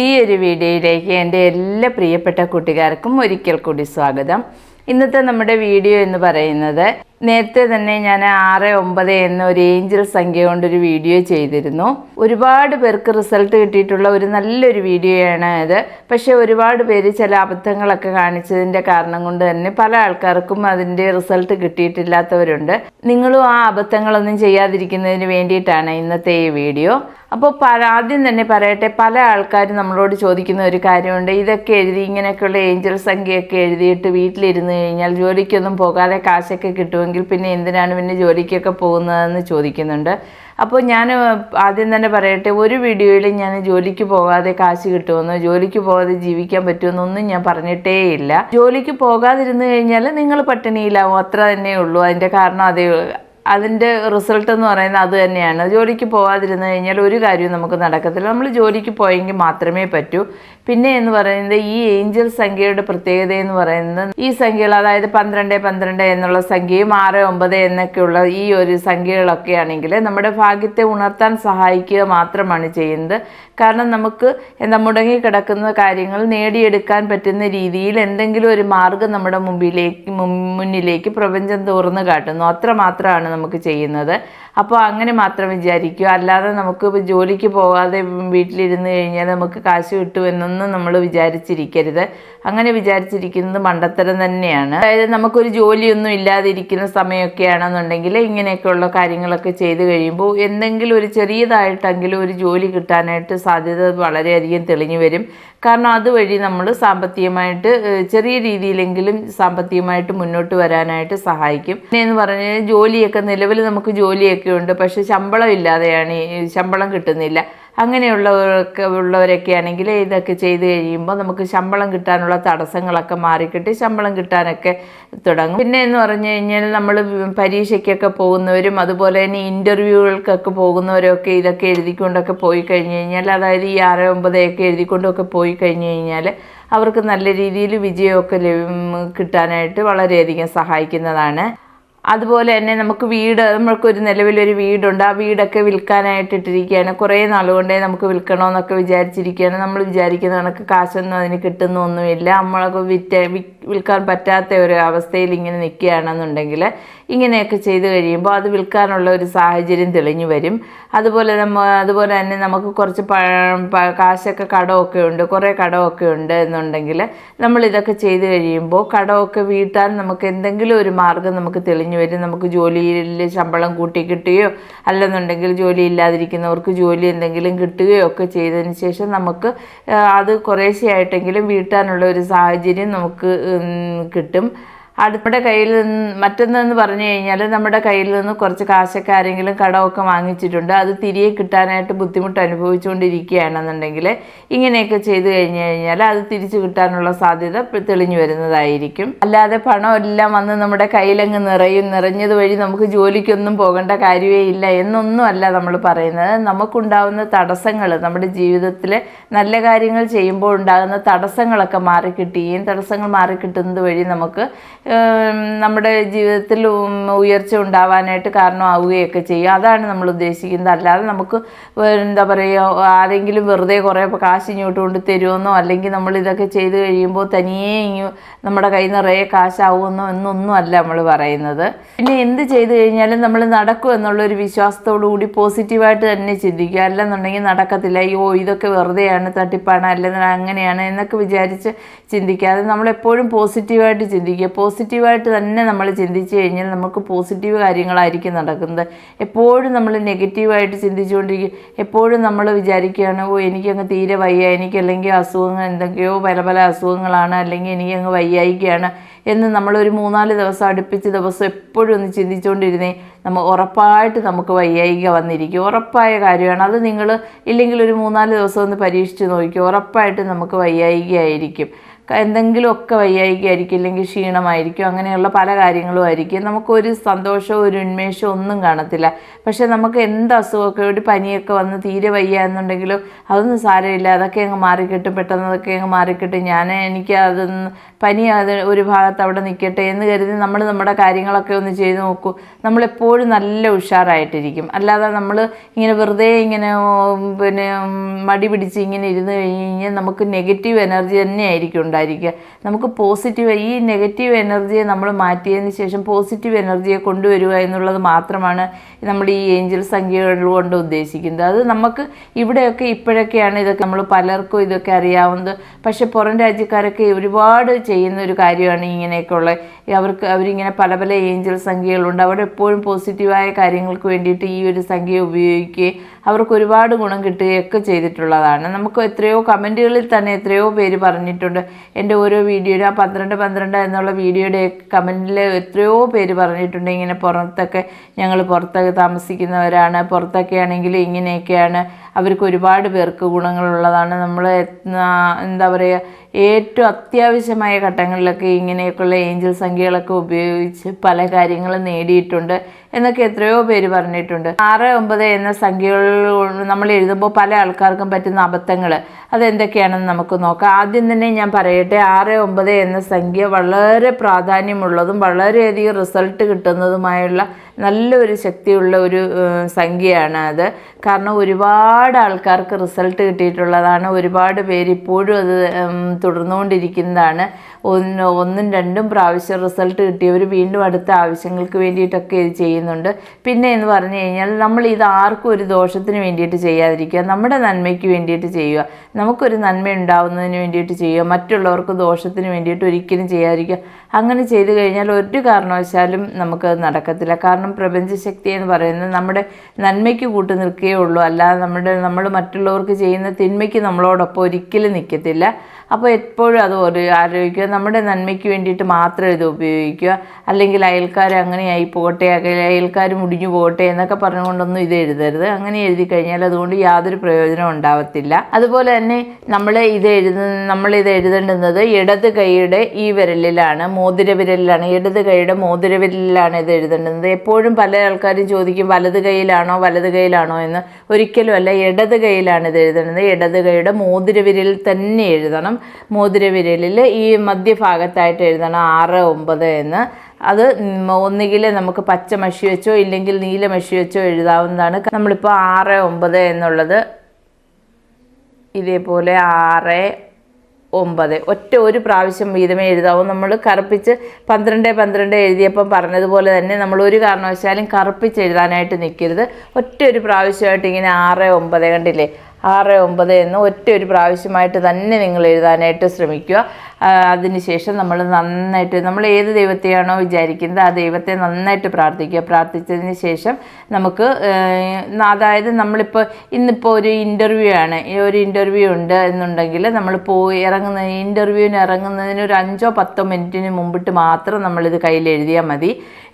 ഈ ഒരു വീഡിയോയിലേക്ക് എന്റെ എല്ലാ പ്രിയപ്പെട്ട കൂട്ടുകാർക്കും ഒരിക്കൽ കൂടി സ്വാഗതം. ഇന്നത്തെ നമ്മുടെ വീഡിയോ എന്ന് പറയുന്നത് നേരത്തെ തന്നെ ഞാൻ ആറ് ഒമ്പത് എന്ന ഒരു ഏഞ്ചൽ സംഖ്യ കൊണ്ടൊരു വീഡിയോ ചെയ്തിരുന്നു. ഒരുപാട് പേർക്ക് റിസൾട്ട് കിട്ടിയിട്ടുള്ള ഒരു നല്ലൊരു വീഡിയോയാണ് ഇത് പക്ഷേ ഒരുപാട് പേര് ചില അബദ്ധങ്ങളൊക്കെ കാണിച്ചതിന്റെ കാരണം കൊണ്ട് തന്നെ പല ആൾക്കാർക്കും അതിന്റെ റിസൾട്ട് കിട്ടിയിട്ടില്ലാത്തവരുണ്ട്. നിങ്ങളും ആ അബദ്ധങ്ങളൊന്നും ചെയ്യാതിരിക്കുന്നതിന് വേണ്ടിയിട്ടാണ് ഇന്നത്തെ ഈ വീഡിയോ. അപ്പോൾ ആദ്യം തന്നെ പറയട്ടെ പല ആൾക്കാരും നമ്മളോട് ചോദിക്കുന്ന ഒരു കാര്യമുണ്ട്. ഇതൊക്കെ എഴുതി ഇങ്ങനെയൊക്കെയുള്ള ഏഞ്ചൽ സംഖ്യയൊക്കെ എഴുതിയിട്ട് വീട്ടിലിരുന്ന് കഴിഞ്ഞാൽ ജോലിക്കൊന്നും പോകാതെ കാശൊക്കെ കിട്ടുമെങ്കിൽ പിന്നെ എന്തിനാണ് പിന്നെ ജോലിക്കൊക്കെ പോകുന്നതെന്ന് ചോദിക്കുന്നുണ്ട്. അപ്പോൾ ഞാൻ ആദ്യം തന്നെ പറയട്ടെ ഒരു വീഡിയോയിൽ ഞാൻ ജോലിക്ക് പോകാതെ കാശ് കിട്ടുമെന്നോ ജോലിക്ക് പോകാതെ ജീവിക്കാൻ പറ്റുമെന്നൊന്നും ഞാൻ പറഞ്ഞിട്ടേ ഇല്ല. ജോലിക്ക് പോകാതിരുന്നു കഴിഞ്ഞാൽ നിങ്ങൾ പട്ടിണിയിലാവും അത്ര തന്നെ ഉള്ളൂ. അതിന്റെ കാരണം അതേ അതിന്റെ റിസൾട്ട് എന്ന് പറയുന്നത് അത് തന്നെയാണ്. ജോലിക്ക് പോകാതിരുന്നു കഴിഞ്ഞാൽ ഒരു കാര്യവും നമുക്ക് നടക്കത്തില്ല. നമ്മൾ ജോലിക്ക് പോയെങ്കിൽ മാത്രമേ പറ്റൂ. പിന്നെ എന്ന് പറയുന്നത് ഈ ഏഞ്ചൽ സംഖ്യയുടെ പ്രത്യേകത എന്ന് പറയുന്നത് ഈ സംഖ്യകൾ അതായത് പന്ത്രണ്ട് പന്ത്രണ്ട് എന്നുള്ള സംഖ്യയും ആറ് ഒമ്പത് എന്നൊക്കെയുള്ള ഈ ഒരു സംഖ്യകളൊക്കെ ആണെങ്കിൽ നമ്മുടെ ഭാഗ്യത്തെ ഉണർത്താൻ സഹായിക്കുക മാത്രമാണ് ചെയ്യുന്നത്. കാരണം നമുക്ക് എന്താ മുടങ്ങിക്കിടക്കുന്ന കാര്യങ്ങൾ നേടിയെടുക്കാൻ പറ്റുന്ന രീതിയിൽ എന്തെങ്കിലും ഒരു മാർഗം നമ്മുടെ മുമ്പിലേക്ക് മുന്നിലേക്ക് പ്രപഞ്ചം തുറന്നു കാട്ടുന്നു. അത്ര മാത്രമാണ് നമുക്ക് ചെയ്യുന്നത്. അപ്പോൾ അങ്ങനെ മാത്രം വിചാരിക്കുക. അല്ലാതെ നമുക്ക് ജോലിക്ക് പോകാതെ വീട്ടിലിരുന്ന് കഴിഞ്ഞാൽ നമുക്ക് കാശ് കിട്ടുമെന്നൊന്നും നമ്മൾ വിചാരിച്ചിരിക്കരുത്. അങ്ങനെ വിചാരിച്ചിരിക്കുന്നത് മണ്ടത്തരം തന്നെയാണ്. അതായത് നമുക്കൊരു ജോലിയൊന്നും ഇല്ലാതിരിക്കുന്ന സമയമൊക്കെ ആണെന്നുണ്ടെങ്കിൽ ഇങ്ങനെയൊക്കെയുള്ള കാര്യങ്ങളൊക്കെ ചെയ്തു കഴിയുമ്പോൾ എന്തെങ്കിലും ഒരു ചെറിയതായിട്ടെങ്കിലും ഒരു ജോലി കിട്ടാനായിട്ട് സാധ്യത വളരെയധികം തെളിഞ്ഞു വരും. കാരണം അതുവഴി നമ്മൾ സാമ്പത്തികമായിട്ട് ചെറിയ രീതിയിലെങ്കിലും സാമ്പത്തികമായിട്ട് മുന്നോട്ട് വരാനായിട്ട് സഹായിക്കും. പിന്നെ എന്ന് പറഞ്ഞാൽ ജോലിയൊക്കെ നിലവിൽ നമുക്ക് ജോലിയൊക്കെ ഉണ്ട്. പക്ഷേ ശമ്പളം ഇല്ലാതെയാണ് ശമ്പളം കിട്ടുന്നില്ല. അങ്ങനെയുള്ളവരൊക്കെ ഉള്ളവരൊക്കെ ആണെങ്കിൽ ഇതൊക്കെ ചെയ്തു കഴിയുമ്പോൾ നമുക്ക് ശമ്പളം കിട്ടാനുള്ള തടസ്സങ്ങളൊക്കെ മാറിക്കിട്ടി ശമ്പളം കിട്ടാനൊക്കെ തുടങ്ങും. പിന്നെ എന്ന് പറഞ്ഞു കഴിഞ്ഞാൽ നമ്മൾ പരീക്ഷയ്ക്കൊക്കെ പോകുന്നവരും അതുപോലെ തന്നെ ഇന്റർവ്യൂകൾക്കൊക്കെ പോകുന്നവരൊക്കെ ഇതൊക്കെ എഴുതിക്കൊണ്ടൊക്കെ പോയി കഴിഞ്ഞ് കഴിഞ്ഞാൽ അതായത് ഈ ആറ് ഒമ്പതൊക്കെ എഴുതിക്കൊണ്ടൊക്കെ പോയി കഴിഞ്ഞ് കഴിഞ്ഞാൽ അവർക്ക് നല്ല രീതിയിൽ വിജയമൊക്കെ കിട്ടാനായിട്ട് വളരെയധികം സഹായിക്കുന്നതാണ്. അതുപോലെ തന്നെ നമുക്ക് വീട് നമ്മൾക്കൊരു നിലവിലൊരു വീടുണ്ട്. ആ വീടൊക്കെ വിൽക്കാനായിട്ട് ഇട്ടിരിക്കുകയാണ്. കുറേ നാളുകൊണ്ടേ നമുക്ക് വിൽക്കണമെന്നൊക്കെ വിചാരിച്ചിരിക്കുകയാണ്. നമ്മൾ വിചാരിക്കുന്ന കണക്ക് കാശൊന്നും അതിന് കിട്ടുന്നൊന്നുമില്ല. നമ്മളൊക്കെ വിറ്റ വിൽക്കാൻ പറ്റാത്ത ഒരു അവസ്ഥയിൽ ഇങ്ങനെ നിൽക്കുകയാണെന്നുണ്ടെങ്കിൽ ഇങ്ങനെയൊക്കെ ചെയ്തു കഴിയുമ്പോൾ അത് വിൽക്കാനുള്ള ഒരു സാഹചര്യം തെളിഞ്ഞു വരും. അതുപോലെ നമ്മ അതുപോലെ തന്നെ നമുക്ക് കുറച്ച് കാശൊക്കെ കടമൊക്കെ ഉണ്ട്. കുറേ കടമൊക്കെ ഉണ്ട് എന്നുണ്ടെങ്കിൽ നമ്മൾ ഇതൊക്കെ ചെയ്ത് കഴിയുമ്പോൾ കടമൊക്കെ വീട്ടാൻ നമുക്ക് എന്തെങ്കിലും ഒരു മാർഗം നമുക്ക് തെളിഞ്ഞു വരും നമുക്ക് ജോലിയിൽ ശമ്പളം കൂട്ടി കിട്ടുകയോ അല്ലെന്നുണ്ടെങ്കിൽ ജോലി ഇല്ലാതിരിക്കുന്നവർക്ക് ജോലി എന്തെങ്കിലും കിട്ടുകയോ ഒക്കെ ചെയ്തതിന് ശേഷം നമുക്ക് അത് കുറേശ്ശെയായിട്ടെങ്കിലും വീട്ടാനുള്ള ഒരു സാഹചര്യം നമുക്ക് കിട്ടും. അടുത്ത കയ്യിൽ നിന്ന് മറ്റൊന്നെന്ന് പറഞ്ഞു കഴിഞ്ഞാൽ നമ്മുടെ കയ്യിൽ നിന്ന് കുറച്ച് കാശൊക്കെ ആരെങ്കിലും കടമൊക്കെ വാങ്ങിച്ചിട്ടുണ്ട്. അത് തിരികെ കിട്ടാനായിട്ട് ബുദ്ധിമുട്ട് അനുഭവിച്ചുകൊണ്ടിരിക്കുകയാണെന്നുണ്ടെങ്കിൽ ഇങ്ങനെയൊക്കെ ചെയ്തു കഴിഞ്ഞു കഴിഞ്ഞാൽ അത് തിരിച്ചു കിട്ടാനുള്ള സാധ്യത തെളിഞ്ഞു വരുന്നതായിരിക്കും. അല്ലാതെ പണം എല്ലാം വന്ന് നമ്മുടെ കയ്യിലങ്ങ് നിറയും. നിറഞ്ഞത് വഴി നമുക്ക് ജോലിക്കൊന്നും പോകേണ്ട കാര്യമേ ഇല്ല എന്നൊന്നും അല്ല നമ്മൾ പറയുന്നത്. നമുക്കുണ്ടാവുന്ന തടസ്സങ്ങൾ നമ്മുടെ ജീവിതത്തിൽ നല്ല കാര്യങ്ങൾ ചെയ്യുമ്പോൾ ഉണ്ടാകുന്ന തടസ്സങ്ങളൊക്കെ മാറിക്കിട്ടുകയും തടസ്സങ്ങൾ മാറിക്കിട്ടുന്നത് വഴി നമുക്ക് നമ്മുടെ ജീവിതത്തിൽ ഉയർച്ച ഉണ്ടാവാനായിട്ട് കാരണമാവുകയൊക്കെ ചെയ്യും. അതാണ് നമ്മൾ ഉദ്ദേശിക്കുന്നത്. അല്ലാതെ നമുക്ക് എന്താ പറയുക ആരെങ്കിലും വെറുതെ കുറേ കാശ് ഇങ്ങോട്ട് കൊണ്ട് തരുമെന്നോ അല്ലെങ്കിൽ നമ്മൾ ഇതൊക്കെ ചെയ്ത് കഴിയുമ്പോൾ തനിയെ നമ്മുടെ കയ്യിൽ നിറയെ കാശാവുമെന്നോ എന്നൊന്നും അല്ല നമ്മൾ പറയുന്നത്. പിന്നെ എന്ത് ചെയ്ത് കഴിഞ്ഞാലും നമ്മൾ നടക്കും എന്നുള്ളൊരു വിശ്വാസത്തോടു കൂടി പോസിറ്റീവായിട്ട് തന്നെ ചിന്തിക്കുക. അല്ലെന്നുണ്ടെങ്കിൽ നടക്കത്തില്ല. അയ്യോ ഇതൊക്കെ വെറുതെയാണ് തട്ടിപ്പാണ് അല്ലെങ്കിൽ അങ്ങനെയാണ് എന്നൊക്കെ വിചാരിച്ച് ചിന്തിക്കാതെ നമ്മൾ എപ്പോഴും പോസിറ്റീവായിട്ട് ചിന്തിക്കുക. പോസിറ്റീവായിട്ട് തന്നെ നമ്മൾ ചിന്തിച്ചു കഴിഞ്ഞാൽ നമുക്ക് പോസിറ്റീവ് കാര്യങ്ങളായിരിക്കും നടക്കുന്നത്. എപ്പോഴും നമ്മൾ നെഗറ്റീവായിട്ട് ചിന്തിച്ചുകൊണ്ടിരിക്കും. എപ്പോഴും നമ്മൾ വിചാരിക്കുകയാണ് ഓ എനിക്കങ്ങ് തീരെ വയ്യ എനിക്കല്ലെങ്കിൽ അസുഖങ്ങൾ എന്തൊക്കെയോ പല പല അസുഖങ്ങളാണ് അല്ലെങ്കിൽ എനിക്കങ്ങ് വയ്യായികയാണ്. എന്ന് നമ്മളൊരു മൂന്നാൽ ദിവസം അടുപ്പിച്ച് ദിവസം എപ്പോഴും ഒന്ന് ചിന്തിച്ചുകൊണ്ടിരുന്നേ നമ്മൾ ഉറപ്പായിട്ട് നമുക്ക് വയ്യായിക വന്നിരിക്കും. ഉറപ്പായ കാര്യമാണ്. അത് നിങ്ങൾ ഇല്ലെങ്കിൽ ഒരു മൂന്നാൽ ദിവസം ഒന്ന് പരീക്ഷിച്ച് നോക്കി ഉറപ്പായിട്ട് നമുക്ക് വയ്യായികയായിരിക്കും. എന്തെങ്കിലുമൊക്കെ വയ്യായിക്കായിരിക്കും ഇല്ലെങ്കിൽ ക്ഷീണമായിരിക്കും അങ്ങനെയുള്ള പല കാര്യങ്ങളും ആയിരിക്കും. നമുക്കൊരു സന്തോഷവും ഒരു ഉന്മേഷവും ഒന്നും കാണത്തില്ല. പക്ഷെ നമുക്ക് എന്ത് അസുഖമൊക്കെ ഒരു പനിയൊക്കെ വന്ന് തീരെ വയ്യ എന്നുണ്ടെങ്കിലും അതൊന്നും സാരമില്ല. അതൊക്കെ അങ്ങ് മാറിക്കിട്ടും പെട്ടെന്ന് അതൊക്കെ അങ്ങ് മാറിക്കിട്ടും. ഞാൻ എനിക്ക് അതൊന്ന് പനി അത് ഒരു ഭാഗത്ത് അവിടെ നിൽക്കട്ടെ എന്ന് കരുതി നമ്മൾ നമ്മുടെ കാര്യങ്ങളൊക്കെ ഒന്ന് ചെയ്ത് നോക്കൂ. നമ്മളെപ്പോഴും നല്ല ഉഷാറായിട്ടിരിക്കും. അല്ലാതെ നമ്മൾ ഇങ്ങനെ വെറുതെ ഇങ്ങനെ പിന്നെ മടി പിടിച്ച് ഇങ്ങനെ ഇരുന്ന് കഴിഞ്ഞ് കഴിഞ്ഞാൽ നമുക്ക് നെഗറ്റീവ് എനർജി തന്നെ ആയിരിക്കും ഉണ്ടായിരിക്കുക. നമുക്ക് പോസിറ്റീവ് ഈ നെഗറ്റീവ് എനർജിയെ നമ്മൾ മാറ്റിയതിന് ശേഷം പോസിറ്റീവ് എനർജിയെ കൊണ്ടുവരിക എന്നുള്ളത് മാത്രമാണ് നമ്മൾ ഈ ഏഞ്ചൽ സംഖ്യകൾ കൊണ്ട് ഉദ്ദേശിക്കുന്നത്. അത് നമുക്ക് ഇവിടെയൊക്കെ ഇപ്പോഴൊക്കെയാണ് ഇതൊക്കെ നമ്മൾ പലർക്കും ഇതൊക്കെ അറിയാവുന്നത്. പക്ഷെ പുറം രാജ്യക്കാരൊക്കെ ഒരുപാട് ചെയ്യുന്ന ഒരു കാര്യമാണ് ഇങ്ങനെയൊക്കെയുള്ള. അവർക്ക് അവരിങ്ങനെ പല പല ഏഞ്ചൽ സംഖ്യകളുണ്ട്. അവിടെ എപ്പോഴും പോസിറ്റീവായ കാര്യങ്ങൾക്ക് വേണ്ടിയിട്ട് ഈ ഒരു സംഖ്യ ഉപയോഗിക്കുകയും അവർക്ക് ഒരുപാട് ഗുണം കിട്ടുകയൊക്കെ ചെയ്തിട്ടുള്ളതാണ്. നമുക്ക് എത്രയോ കമന്റുകളിൽ തന്നെ എത്രയോ പേര് പറഞ്ഞിട്ടുണ്ട്. എന്റെ ഓരോ വീഡിയോയുടെ ആ പന്ത്രണ്ട് പന്ത്രണ്ട് എന്നുള്ള വീഡിയോയുടെ കമന്റിൽ എത്രയോ പേര് പറഞ്ഞിട്ടുണ്ട് ഇങ്ങനെ പുറത്തൊക്കെ ഞങ്ങൾ പുറത്തൊക്കെ താമസിക്കുന്നവരാണ് പുറത്തൊക്കെ ആണെങ്കിൽ ഇങ്ങനെയൊക്കെയാണ്. അവർക്ക് ഒരുപാട് പേർക്ക് ഗുണങ്ങളുള്ളതാണ്. നമ്മൾ എന്താ പറയുക ഏറ്റവും അത്യാവശ്യമായ ഘട്ടങ്ങളിലൊക്കെ ഇങ്ങനെയൊക്കെയുള്ള ഏഞ്ചൽ സംഖ്യകളൊക്കെ ഉപയോഗിച്ച് പല കാര്യങ്ങളും നേടിയിട്ടുണ്ട് എന്നൊക്കെ എത്രയോ പേര് പറഞ്ഞിട്ടുണ്ട്. ആറ് ഒമ്പത് എന്ന സംഖ്യകൾ നമ്മൾ എഴുതുമ്പോൾ പല ആൾക്കാർക്കും പറ്റുന്ന അബദ്ധങ്ങൾ അതെന്തൊക്കെയാണെന്ന് നമുക്ക് നോക്കാം. ആദ്യം തന്നെ ഞാൻ പറയട്ടെ ആറ് ഒമ്പത് എന്ന സംഖ്യ വളരെ പ്രാധാന്യമുള്ളതും വളരെയധികം റിസൾട്ട് കിട്ടുന്നതുമായുള്ള നല്ലൊരു ശക്തിയുള്ള ഒരു സംഖ്യയാണ് അത്. കാരണം ഒരുപാട് ആൾക്കാർക്ക് റിസൾട്ട് കിട്ടിയിട്ടുള്ളതാണ്. ഒരുപാട് പേര് ഇപ്പോഴും അത് തുടർന്നുകൊണ്ടിരിക്കുന്നതാണ്. ഒന്ന് ഒന്നും രണ്ടും പ്രാവശ്യം റിസൾട്ട് കിട്ടിയവർ വീണ്ടും അടുത്ത ആവശ്യങ്ങൾക്ക് വേണ്ടിയിട്ടൊക്കെ ഇത് ചെയ്യുന്നുണ്ട്. പിന്നെ എന്ന് പറഞ്ഞു കഴിഞ്ഞാൽ നമ്മൾ ഇത് ആർക്കും ഒരു ദോഷത്തിന് വേണ്ടിയിട്ട് ചെയ്യാതിരിക്കുക. നമ്മുടെ നന്മയ്ക്ക് വേണ്ടിയിട്ട് ചെയ്യുക. നമുക്കൊരു നന്മ ഉണ്ടാവുന്നതിന് വേണ്ടിയിട്ട് ചെയ്യുക. മറ്റുള്ളവർക്ക് ദോഷത്തിന് വേണ്ടിയിട്ട് ഒരിക്കലും ചെയ്യാതിരിക്കുക. അങ്ങനെ ചെയ്തു കഴിഞ്ഞാൽ ഒരു കാരണവശാലും നമുക്ക് നടക്കത്തില്ല. കാരണം പ്രപഞ്ചശക്തി എന്ന് പറയുന്നത് നമ്മുടെ നന്മയ്ക്ക് കൂട്ടു നിൽക്കുകയേ ഉള്ളൂ. അല്ലാതെ നമ്മുടെ നമ്മൾ മറ്റുള്ളവർക്ക് ചെയ്യുന്ന തിന്മയ്ക്ക് നമ്മളോടൊപ്പം ഒരിക്കലും നിൽക്കത്തില്ല. അപ്പോൾ എപ്പോഴും അത് ഒരു ആലോചിക്കുക നമ്മുടെ നന്മയ്ക്ക് വേണ്ടിയിട്ട് മാത്രം ഇത് ഉപയോഗിക്കുക. അല്ലെങ്കിൽ അയൽക്കാർ അങ്ങനെയായി പോകട്ടെ അയൽക്കാർ മുടിഞ്ഞു പോകട്ടെ എന്നൊക്കെ പറഞ്ഞുകൊണ്ടൊന്നും ഇത് എഴുതരുത്. അങ്ങനെ എഴുതി കഴിഞ്ഞാൽ അതുകൊണ്ട് യാതൊരു പ്രയോജനവും ഉണ്ടാവത്തില്ല. അതുപോലെ തന്നെ നമ്മൾ ഇത് എഴുതുന്ന ഇത് എഴുതേണ്ടുന്നത് ഇടത് കൈയുടെ ഈ വിരലിലാണ് മോതിര വിരലിലാണ്. ഇടത് കൈയുടെ മോതിര വിരലിലാണ് ഇത് എഴുതേണ്ടുന്നത്. എപ്പോഴും പല ആൾക്കാരും ചോദിക്കും വലത് കൈയിലാണോ വലത് കൈയിലാണോ എന്ന്. ഒരിക്കലും അല്ല ഇടത് കൈയിലാണ് ഇത് എഴുതേണ്ടത് ഇടത് കൈയുടെ മോതിരവിരലിൽ തന്നെ എഴുതണം. മോതിരവിരലിൽ ഈ മധ്യഭാഗത്തായിട്ട് എഴുതണം ആറ് ഒമ്പത് എന്ന്. അത് ഒന്നുകിൽ നമുക്ക് പച്ച മഷി വെച്ചോ ഇല്ലെങ്കിൽ നീല മഷി വെച്ചോ എഴുതാവുന്നതാണ്. നമ്മളിപ്പോൾ ആറ് ഒമ്പത് എന്നുള്ളത് ഇതേപോലെ ആറ് ഒമ്പത്. ഒറ്റ ഒരു പ്രാവശ്യം വീതമേ എഴുതാവൂ. നമ്മൾ കറുപ്പിച്ച് പന്ത്രണ്ട് പന്ത്രണ്ട് എഴുതിയപ്പം പറഞ്ഞതുപോലെ തന്നെ നമ്മൾ ഒരു കാരണവശാലും കറുപ്പിച്ച് എഴുതാനായിട്ട് നിൽക്കരുത് ഒറ്റ ഒരു പ്രാവശ്യമായിട്ട് ഇങ്ങനെ ആറ് ഒമ്പത് കണ്ടില്ലേ? ആറ് ഒമ്പത് എന്ന് ഒറ്റ ഒരു പ്രാവശ്യമായിട്ട് തന്നെ നിങ്ങൾ എഴുതാനായിട്ട് ശ്രമിക്കുക. അതിനുശേഷം നമ്മൾ നന്നായിട്ട് നമ്മൾ ഏത് ദൈവത്തെയാണോ വിചാരിക്കുന്നത് ആ ദൈവത്തെ നന്നായിട്ട് പ്രാർത്ഥിക്കുക. പ്രാർത്ഥിച്ചതിന് ശേഷം നമുക്ക് അതായത് നമ്മളിപ്പോൾ ഇന്നിപ്പോൾ ഒരു ഇന്റർവ്യൂ ആണ്. ഒരു ഇന്റർവ്യൂ ഉണ്ട് എന്നുണ്ടെങ്കിൽ നമ്മൾ പോയി ഇറങ്ങുന്ന ഇന്റർവ്യൂവിന് ഇറങ്ങുന്നതിന് ഒരു അഞ്ചോ പത്തോ മിനിറ്റിന് മുമ്പിട്ട് മാത്രം നമ്മളിത് കയ്യിൽ എഴുതിയാൽ മതി.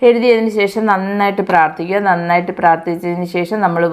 എഴുതിയതിന് ശേഷം നന്നായിട്ട് പ്രാർത്ഥിക്കുക. നന്നായിട്ട് പ്രാർത്ഥിച്ചതിന് ശേഷം നമ്മൾ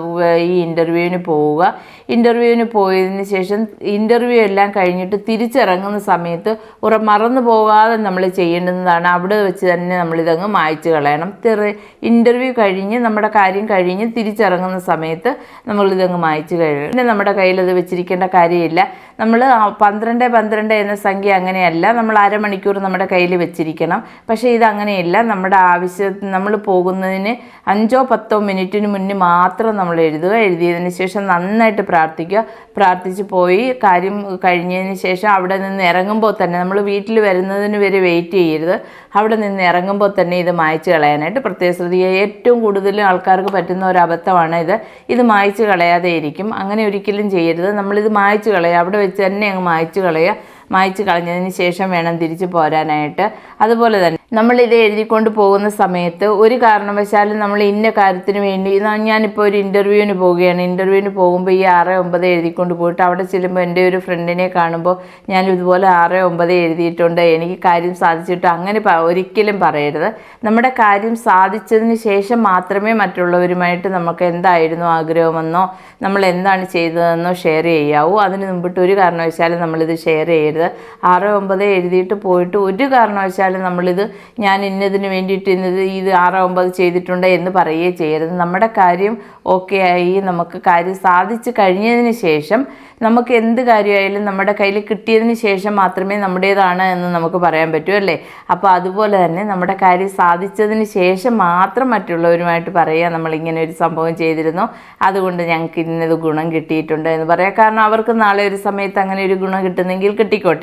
ഈ ഇന്റർവ്യൂവിന് പോവുക. ഇന്റർവ്യൂവിന് പോയതിന് ശേഷം ഇന്റർവ്യൂ എല്ലാം കഴിഞ്ഞിട്ട് തിരിച്ചിറങ്ങുന്ന സമയത്ത് ഉറ മറന്നു പോകാതെ നമ്മൾ ചെയ്യേണ്ടുന്നതാണ് അവിടെ വെച്ച് തന്നെ നമ്മളിതങ്ങ് മായ്ച്ചു കളയണം. തെറി ഇന്റർവ്യൂ കഴിഞ്ഞ് നമ്മുടെ കാര്യം കഴിഞ്ഞ് തിരിച്ചിറങ്ങുന്ന സമയത്ത് നമ്മളിതങ്ങ് മായ്ച്ചു കഴിയും പിന്നെ നമ്മുടെ കയ്യിൽ അത് വെച്ചിരിക്കേണ്ട കാര്യമില്ല. നമ്മൾ പന്ത്രണ്ട് പന്ത്രണ്ട് എന്ന സംഖ്യ അങ്ങനെയല്ല. നമ്മൾ അരമണിക്കൂർ നമ്മുടെ കയ്യിൽ വെച്ചിരിക്കണം. പക്ഷേ ഇതങ്ങനെയല്ല നമ്മുടെ ആവശ്യത്തിന് നമ്മൾ പോകുന്നതിന് അഞ്ചോ പത്തോ മിനിറ്റിന് മുന്നേ മാത്രം നമ്മൾ എഴുതുക. എഴുതിയതിന് ശേഷം നന്നായിട്ട് പ്രാർത്ഥിക്കുക. പ്രാർത്ഥിച്ച് പോയി. കാര്യം കഴിഞ്ഞതിന് ശേഷം അവിടെ നിന്ന് ഇറങ്ങുമ്പോൾ തന്നെ നമ്മൾ വീട്ടിൽ വരുന്നതിന് വരെ വെയിറ്റ് ചെയ്യരുത്. അവിടെ നിന്ന് ഇറങ്ങുമ്പോൾ തന്നെ ഇത് മായ്ച്ചു കളയാനായിട്ട് പ്രത്യേക ശ്രദ്ധിക്കുക. ഏറ്റവും കൂടുതൽ ആൾക്കാർക്ക് പറ്റുന്ന ഒരു അബദ്ധമാണ് ഇത്. ഇത് മായ്ച്ചു കളയാതെ ഇരിക്കും. അങ്ങനെ ഒരിക്കലും ചെയ്യരുത്. നമ്മളിത് മായ്ച്ചു കളയുക. അവിടെ വെച്ച് തന്നെ അങ്ങ് മായ്ച്ചു കളയുക. മായ്ച്ചു കളഞ്ഞതിന് ശേഷം വേണം തിരിച്ചു പോരാനായിട്ട്. അതുപോലെ തന്നെ നമ്മൾ ഇത് എഴുതിക്കൊണ്ട് പോകുന്ന സമയത്ത് ഒരു കാരണവശാലും നമ്മൾ ഇന്ന കാര്യത്തിന് വേണ്ടി ഞാനിപ്പോൾ ഒരു ഇന്റർവ്യൂവിന് പോവുകയാണ്. ഇന്റർവ്യൂവിന് പോകുമ്പോൾ ഈ ആറ് ഒമ്പത് എഴുതിക്കൊണ്ട് പോയിട്ട് അവിടെ ചെല്ലുമ്പോൾ എന്റെ ഒരു ഫ്രണ്ടിനെ കാണുമ്പോൾ ഞാൻ ഇതുപോലെ ആറ് ഒമ്പത് എഴുതിയിട്ടുണ്ട്. എനിക്ക് കാര്യം സാധിച്ചിട്ട് അങ്ങനെ ഒരിക്കലും പറയരുത്. നമ്മുടെ കാര്യം സാധിച്ചതിന് ശേഷം മാത്രമേ മറ്റുള്ളവരുമായിട്ട് നമുക്ക് എന്തായിരുന്നു ആഗ്രഹമെന്നോ നമ്മൾ എന്താണ് ചെയ്തതെന്നോ ഷെയർ ചെയ്യാവൂ. അതിന് മുമ്പിട്ട് ഒരു കാരണവശാലും നമ്മളിത് ഷെയർ ചെയ്യരുത്. ആറ് ഒമ്പത് എഴുതിയിട്ട് പോയിട്ട് ഒരു കാരണവശാലും നമ്മളിത് ഞാൻ ഇന്നതിന് വേണ്ടിയിട്ട് ഇന്നത് ഇത് ആറ് ഒമ്പത് ചെയ്തിട്ടുണ്ട് എന്ന് പറയുകയേ ചെയ്യരുത്. നമ്മുടെ കാര്യം ഓക്കെ ആയി നമുക്ക് കാര്യം സാധിച്ചു കഴിഞ്ഞതിന് ശേഷം നമുക്ക് എന്ത് കാര്യമായാലും നമ്മുടെ കയ്യിൽ കിട്ടിയതിന് ശേഷം മാത്രമേ നമ്മുടേതാണ് എന്ന് നമുക്ക് പറയാൻ പറ്റൂ അല്ലേ? അപ്പോൾ അതുപോലെ തന്നെ നമ്മുടെ കാര്യം സാധിച്ചതിന് ശേഷം മാത്രം മറ്റുള്ളവരുമായിട്ട് പറയുക നമ്മളിങ്ങനെ ഒരു സംഭവം ചെയ്തിരുന്നു. അതുകൊണ്ട് ഞങ്ങൾക്ക് ഇന്നത് ഗുണം കിട്ടിയിട്ടുണ്ട് എന്ന് പറയാം. കാരണം അവർക്ക് നാളെ ഒരു സമയത്ത് അങ്ങനെ ഒരു ഗുണം കിട്ടുന്നെങ്കിൽ കിട്ടിക്കോട്ടെ.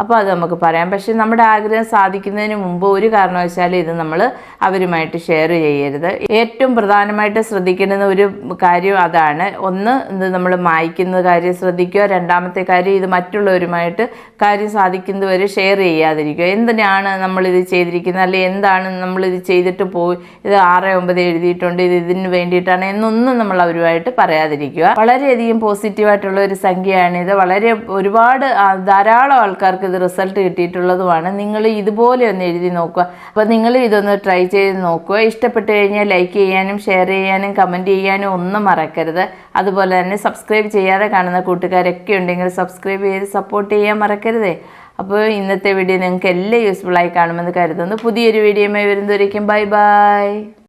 അപ്പോൾ അത് നമുക്ക് പറയാം. പക്ഷേ നമ്മുടെ ആഗ്രഹം സാധിക്കുന്നതിന് മുമ്പ് ഒരു കാരണവശാലും ഇത് നമ്മൾ അവരുമായിട്ട് ഷെയർ ചെയ്യരുത്. ഏറ്റവും പ്രധാനമായിട്ട് ശ്രദ്ധിക്കേണ്ടുന്ന ഒരു കാര്യം അതാണ്. ഒന്ന് ഇത് നമ്മൾ മായ്ക്കുന്ന കാര്യം ശ്രദ്ധിക്കുക. രണ്ടാമത്തെ കാര്യം ഇത് മറ്റുള്ളവരുമായിട്ട് കാര്യം സാധിക്കുന്നത് വരെ ഷെയർ ചെയ്യാതിരിക്കുക. എന്തിനാണ് നമ്മളിത് ചെയ്തിരിക്കുന്നത്? അല്ലെങ്കിൽ എന്താണ് നമ്മളിത് ചെയ്തിട്ട് പോയി ഇത് ആറ് ഒമ്പത് എഴുതിയിട്ടുണ്ട് ഇത് ഇതിന് വേണ്ടിയിട്ടാണ് എന്നൊന്നും നമ്മൾ അവരുമായിട്ട് പറയാതിരിക്കുക. വളരെയധികം പോസിറ്റീവായിട്ടുള്ള ഒരു സംഖ്യയാണ് ഇത്. വളരെ ഒരുപാട് ആ, ധാരാളം ആൾക്കാർക്ക് ഇത് റിസൾട്ട് കിട്ടിയിട്ടുള്ളതുമാണ്. നിങ്ങൾ ഇതുപോലെ ഒന്ന് എഴുതി നോക്കുക. അപ്പോൾ നിങ്ങൾ ഇതൊന്ന് ട്രൈ ചെയ്ത് നോക്കുക. ഇഷ്ടപ്പെട്ടു കഴിഞ്ഞാൽ ലൈക്ക് ചെയ്യാനും ഷെയർ ചെയ്യാനും കമന്റ് ചെയ്യാനും ഒന്നും മറക്കരുത്. അതുപോലെ തന്നെ സബ്സ്ക്രൈബ് ചെയ്യാതെ കാണുന്ന കൂട്ടുകാരൊക്കെ ഉണ്ടെങ്കിൽ സബ്സ്ക്രൈബ് ചെയ്ത് സപ്പോർട്ട് ചെയ്യാൻ മറക്കരുതേ. അപ്പോൾ ഇന്നത്തെ വീഡിയോ നിങ്ങൾക്ക് എല്ലാം യൂസ്ഫുൾ ആയി കാണുമെന്ന് കരുതുന്നു. പുതിയൊരു വീഡിയോയുമായി വരുന്നതൊരിക്കും ബൈ ബൈ.